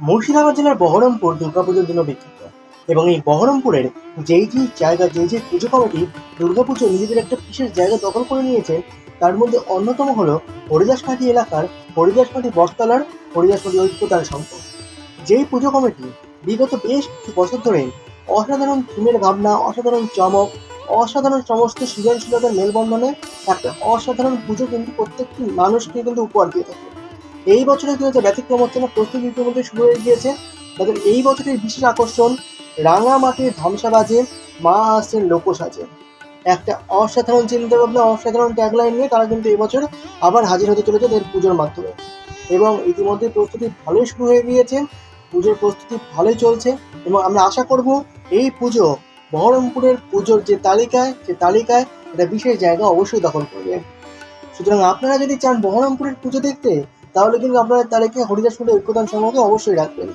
মুর্শিদাবাদ জেলার বহরমপুর দুর্গাপুজোর জন্য বিখ্যাত। এবং এই বহরমপুরের যেই যেই জায়গা, যেই যে পুজো কমিটি দুর্গাপুজো নিজেদের একটা বিশেষ জায়গা দখল করে নিয়েছে, তার মধ্যে অন্যতম হলো হরিদাসমাটি এলাকার হরিদাসমাটি বটতলার হরিদাসমাটি ঐক্যতার সংঘ যেই পুজো কমিটি বিগত বেশ কিছু বছর ধরে অসাধারণ থিমের ভাবনা, অসাধারণ চমক, অসাধারণ সমস্ত সৃজনশীলতার মেলবন্ধনে একটা অসাধারণ পুজো কিন্তু প্রত্যেকটি মানুষকে কিন্তু উপহার দিয়ে থাকে। এই বছরে কিন্তু ব্যতিক্রম হচ্ছে না, প্রস্তুতি ইতিমধ্যে শুরু হয়ে গিয়েছে। তাদের এই বছরের বিশেষ আকর্ষণ রাঙা মাটির রাঙামাটির ধামসাবাজে মা আসছেন লোকসাজে। একটা অসাধারণ চিন্তা ভাবনা, অসাধারণ ট্যাগলাইন নিয়ে তারা কিন্তু এবছর আবার হাজির হতে চলেছে তাদের পুজোর মাধ্যমে। এবং ইতিমধ্যে প্রস্তুতি ভালোই শুরু হয়ে গিয়েছে, পুজোর প্রস্তুতি ভালোই চলছে এবং আমরা আশা করব এই পুজো বহরমপুরের পুজোর যে তালিকায় সে তালিকায় একটা বিশেষ জায়গা অবশ্যই দখল করবে। সুতরাং আপনারা যদি চান বহরমপুরের পুজো দেখতে তাহলে কিন্তু আপনারা তালিকায় হরিদাসপুরের ঐক্যদান সংঘকে অবশ্যই রাখবেন।